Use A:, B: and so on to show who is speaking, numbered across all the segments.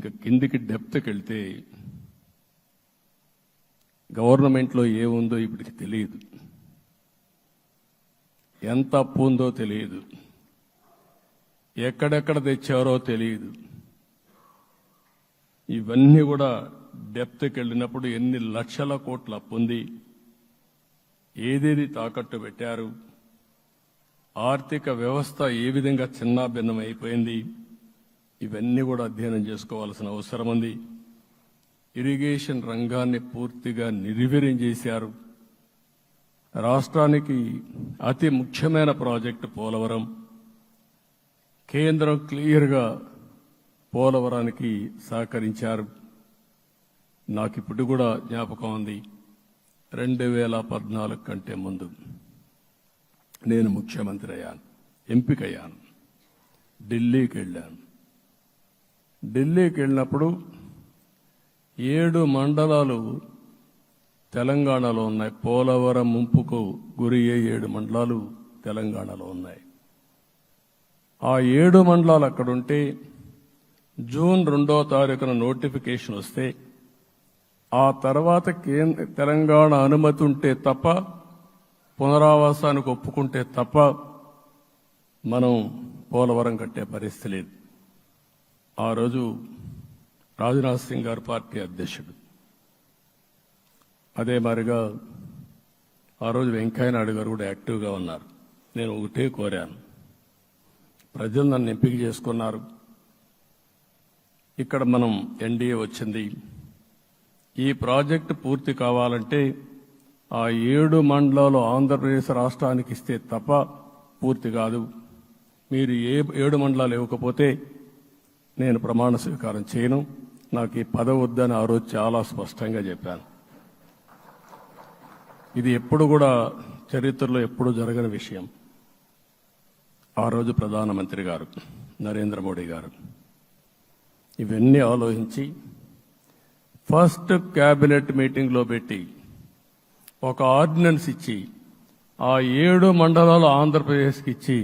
A: ఇంకా కిందికి డెప్త్కి వెళ్తే గవర్నమెంట్లో ఏముందో ఇప్పటికి తెలియదు. ఎంత అప్పు ఉందో తెలియదు. ఎక్కడెక్కడ తెచ్చారో తెలియదు. ఇవన్నీ కూడా డెప్త్కి వెళ్ళినప్పుడు ఎన్ని లక్షల కోట్ల అప్పు ఉంది ఏదేది తాకట్టు పెట్టారు ఆర్థిక వ్యవస్థ ఏ విధంగా చిన్నాభిన్నం అయిపోయింది ఇవన్నీ కూడా అధ్యయనం చేసుకోవాల్సిన అవసరం ఉంది. ఇరిగేషన్ రంగాన్ని పూర్తిగా నిర్వీర్యం చేశారు. రాష్ట్రానికి అతి ముఖ్యమైన ప్రాజెక్టు పోలవరం. కేంద్రం క్లియర్గా పోలవరానికి సహకరించారు. నాకు ఇప్పుడు కూడా జ్ఞాపకం ఉంది. రెండు వేల పద్నాలుగు కంటే ముందు నేను ముఖ్యమంత్రి అయ్యాను ఎంపికయ్యాను ఢిల్లీకి వెళ్ళాను. ఢిల్లీకి వెళ్ళినప్పుడు ఏడు మండలాలు తెలంగాణలో ఉన్నాయి. పోలవరం ముంపుకు గురి ఏడు మండలాలు తెలంగాణలో ఉన్నాయి. ఆ ఏడు మండలాలు అక్కడుంటే జూన్ రెండో తారీఖున నోటిఫికేషన్ వస్తే ఆ తర్వాత కేంద్ర తెలంగాణ అనుమతి ఉంటే తప్ప పునరావాసానికి ఒప్పుకుంటే తప్ప మనం పోలవరం కట్టే పరిస్థితి లేదు. ఆ రోజు రాజ్నాథ్ సింగ్ గారు పార్టీ అధ్యక్షుడు. అదే మాదిరిగా ఆ రోజు వెంకయ్యనాయుడు గారు కూడా యాక్టివ్గా ఉన్నారు. నేను ఒకటే కోరాను. ప్రజలు నన్ను ఎంపిక చేసుకున్నారు. ఇక్కడ మనం ఎన్డీఏ వచ్చింది. ఈ ప్రాజెక్టు పూర్తి కావాలంటే ఆ ఏడు మండలాలు ఆంధ్రప్రదేశ్ రాష్ట్రానికి ఇస్తే తప్ప పూర్తి కాదు. మీరు ఏ ఏడు మండలాలు ఇవ్వకపోతే నేను ప్రమాణ స్వీకారం చేయను. నాకు ఈ పదవి వద్దని ఆ రోజు చాలా స్పష్టంగా చెప్పాను ఇది ఎప్పుడు కూడా చరిత్రలో ఎప్పుడు జరగని విషయం. ఆ రోజు ప్రధానమంత్రి గారు నరేంద్ర మోడీ గారు ఇవన్నీ ఆలోచించి ఫస్ట్ క్యాబినెట్ మీటింగ్లో పెట్టి ఒక ఆర్డినెన్స్ ఇచ్చి ఆ ఏడు మండలాలు ఆంధ్రప్రదేశ్కి ఇచ్చి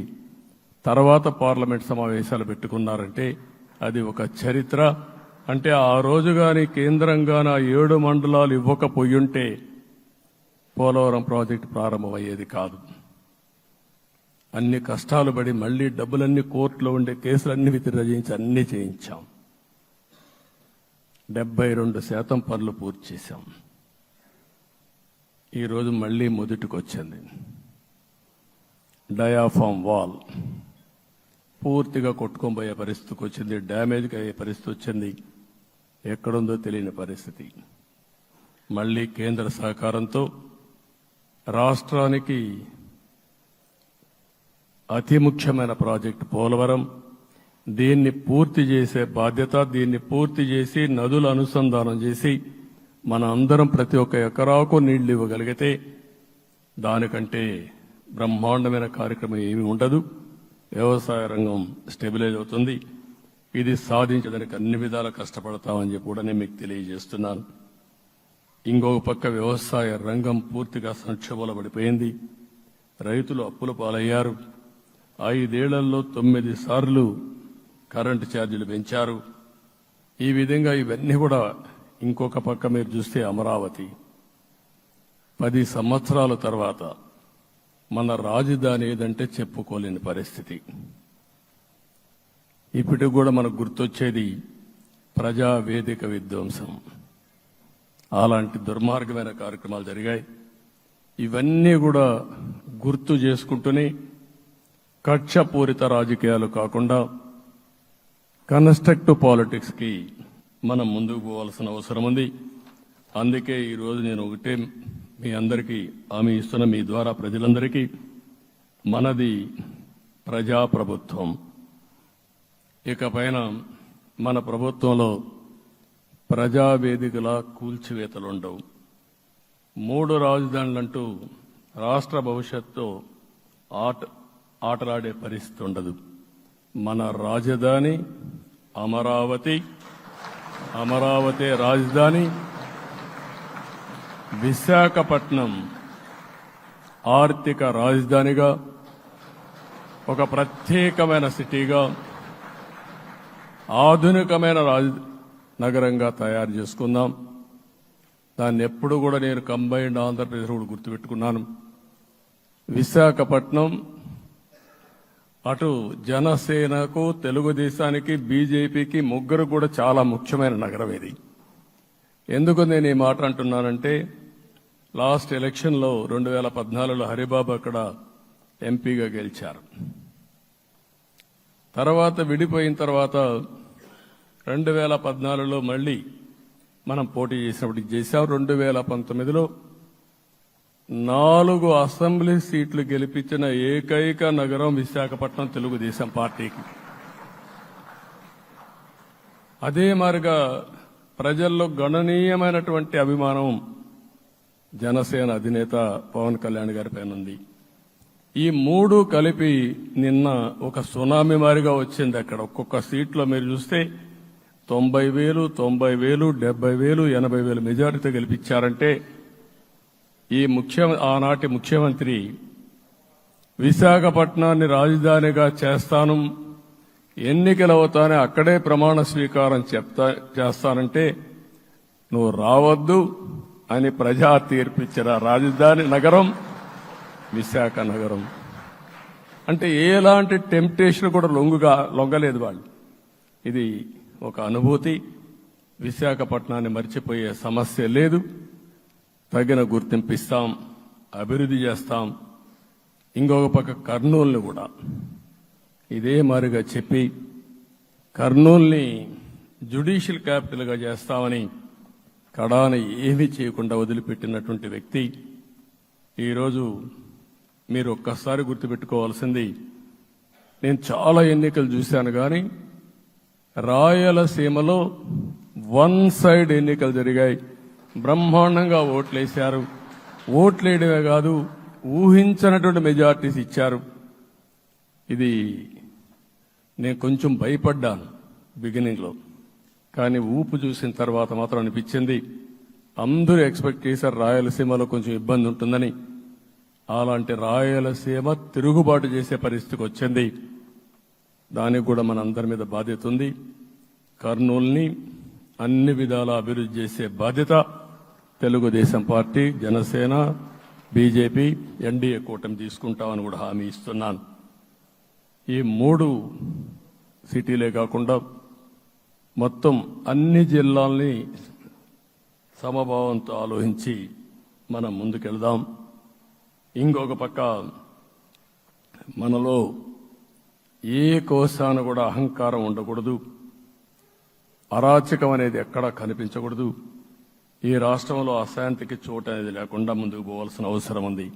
A: తర్వాత పార్లమెంట్ సమావేశాలు పెట్టుకున్నారంటే అది ఒక చరిత్ర. అంటే ఆ రోజు గాని కేంద్రంగాన ఏడు మండలాలు ఇవ్వకపోయుంటే పోలవరం ప్రాజెక్టు ప్రారంభమయ్యేది కాదు. అన్ని కష్టాలు పడి మళ్ళీ డబ్బులన్నీ కోర్టులో ఉండే కేసులన్నీ విత్డ్రా చేయించి అన్ని చేయించాం. డెబ్బై రెండు శాతం పనులు పూర్తి చేశాం. ఈరోజు మళ్ళీ మొదటికొచ్చింది. Diaphragm wall. పూర్తిగా కొట్టుకొని పరిస్థితికి వచ్చింది డ్యామేజ్కి అయ్యే పరిస్థితి వచ్చింది. ఎక్కడుందో తెలియని పరిస్థితి. మళ్ళీ కేంద్ర సహకారంతో రాష్ట్రానికి అతి ముఖ్యమైన ప్రాజెక్టు పోలవరం. దీన్ని పూర్తి చేసే బాధ్యత దీన్ని పూర్తి చేసి నదుల అనుసంధానం చేసి మన అందరం ప్రతి ఒక్క ఎకరాకు నీళ్ళు ఇవ్వగలిగితే దానికంటే బ్రహ్మాండమైన కార్యక్రమం ఏమీ ఉండదు. వ్యవసాయ రంగం స్టెబిలైజ్ అవుతుంది. ఇది సాధించడానికి అన్ని విధాలు కష్టపడతామని చెప్పి కూడా నేను మీకు తెలియజేస్తున్నాను. ఇంకొక పక్క వ్యవసాయ రంగం పూర్తిగా సంక్షోభంలో పడిపోయింది రైతులు అప్పుల పాలయ్యారు. ఐదేళ్ళలో తొమ్మిది సార్లు కరెంటు ఛార్జీలు పెంచారు. ఈ విధంగా ఇవన్నీ కూడా ఇంకొక పక్క మీరు చూస్తే అమరావతి. పది సంవత్సరాల తర్వాత మన రాజధాని ఏదంటే చెప్పుకోలేని పరిస్థితి. ఇప్పటికి కూడా మనకు గుర్తొచ్చేది ప్రజా వేదిక విధ్వంసం. అలాంటి దుర్మార్గమైన కార్యక్రమాలు జరిగాయి. ఇవన్నీ కూడా గుర్తు చేసుకుంటూనే కక్షపూరిత రాజకీయాలు కాకుండా కన్స్ట్రక్టివ్ పాలిటిక్స్కి మనం ముందుకు పోవాల్సిన అవసరం ఉంది. అందుకే ఈరోజు నేను ఒకటే మీ అందరికీ హామీ ఇస్తున్న మీ ద్వారా ప్రజలందరికీ మనది ప్రజాప్రభుత్వం. ఇకపైన మన ప్రభుత్వంలో ప్రజావేదికల కూల్చివేతలుండవు. మూడు రాజధానులంటూ రాష్ట్ర భవిష్యత్తు ఆట ఆటలాడే పరిస్థితి ఉండదు. మన రాజధాని అమరావతి అమరావతి రాజధాని విశాఖపట్నం ఆర్థిక రాజధానిగా ఒక ప్రత్యేకమైన సిటీగా ఆధునికమైన రాజ నగరంగా తయారు చేసుకుందాం. దాన్ని ఎప్పుడు కూడా నేను కంబైన్డ్ ఆంధ్రప్రదేశ్ కూడా గుర్తుపెట్టుకున్నాను. విశాఖపట్నం అటు జనసేనకు తెలుగుదేశానికి బీజేపీకి ముగ్గురు కూడా చాలా ముఖ్యమైన నగరం ఇది. ఎందుకు నేను ఈ మాట అంటున్నానంటే లాస్ట్ ఎలక్షన్లో రెండు వేల పద్నాలుగులో హరిబాబు అక్కడ ఎంపీగా గెలిచారు. తర్వాత విడిపోయిన తర్వాత రెండు వేల పద్నాలుగులో మళ్ళీ మనం పోటీ చేసినప్పుడు చేశాం. రెండు వేల పంతొమ్మిదిలో నాలుగు అసెంబ్లీ సీట్లు గెలిపించిన ఏకైక నగరం విశాఖపట్నం తెలుగుదేశం పార్టీకి. అదే మారిగా ప్రజల్లో గణనీయమైనటువంటి అభిమానం జనసేన అధినేత పవన్ కళ్యాణ్ గారి పైన ఉంది. ఈ మూడు కలిపి నిన్న ఒక సునామీ మారిగా వచ్చింది అక్కడ. ఒక్కొక్క సీట్లో మీరు చూస్తే తొంభై వేలు తొంభై వేలు డెబ్బై వేలు ఎనభై వేలు మెజారిటీ గెలిపించారంటే ఈ ముఖ్య ఆనాటి ముఖ్యమంత్రి విశాఖపట్నాన్ని రాజధానిగా చేస్తాను ఎన్నికలు అవుతానే అక్కడే ప్రమాణ స్వీకారం చెప్తా చేస్తానంటే నువ్వు రావద్దు అని ప్రజా తీర్పిచ్చిన రాజధాని నగరం విశాఖ నగరం. అంటే ఎలాంటి టెంప్టేషన్ కూడా లొంగుగా లొంగలేదు వాళ్ళు. ఇది ఒక అనుభూతి. విశాఖపట్నాన్ని మర్చిపోయే సమస్య లేదు. తగిన గుర్తింపు ఇస్తాం అభివృద్ధి చేస్తాం. ఇంకొక పక్క కర్నూలుని కూడా. ఇదే మారుగా చెప్పి కర్నూల్ని జ్యుడిషియల్ క్యాపిటల్గా చేస్తామని కడాన ఏమీ చేయకుండా వదిలిపెట్టినటువంటి వ్యక్తి ఈరోజు మీరు ఒక్కసారి గుర్తుపెట్టుకోవాల్సింది నేను చాలా ఎన్నికలు చూశాను కానీ రాయలసీమలో వన్ సైడ్ ఎన్నికలు జరిగాయి. బ్రహ్మాండంగా ఓట్లేశారు. ఓట్లేయడమే కాదు ఊహించనటువంటి మెజార్టీస్ ఇచ్చారు. ఇది నేను కొంచెం భయపడ్డాను బిగినింగ్లో కానీ ఊపు చూసిన తర్వాత మాత్రం అనిపించింది అందరూ ఎక్స్పెక్ట్ చేశారు రాయలసీమలో కొంచెం ఇబ్బంది ఉంటుందని. అలాంటి రాయలసీమ తిరుగుబాటు చేసే పరిస్థితికి వచ్చింది. దానికి కూడా మన అందరి మీద బాధ్యత ఉంది. కర్నూల్ని అన్ని విధాల అభివృద్ధి చేసే బాధ్యత Telugu Desam party Jana Sena BJP NDA కూటమి తీసుకుంటామని కూడా హామీ ఇస్తున్నాను. ఈ మూడు సిటీలే కాకుండా మొత్తం అన్ని జిల్లాల్ని సమభావంతో ఆలోచించి మనం ముందుకెళ్దాం. ఇంకొక పక్క మనలో ఏ కోశాన కూడా అహంకారం ఉండకూడదు. అరాచకం అనేది ఎక్కడా కనిపించకూడదు. ఈ రాష్ట్రంలో అశాంతికి చోటు అనేది లేకుండా ముందుకు పోవాల్సిన అవసరం ఉంది.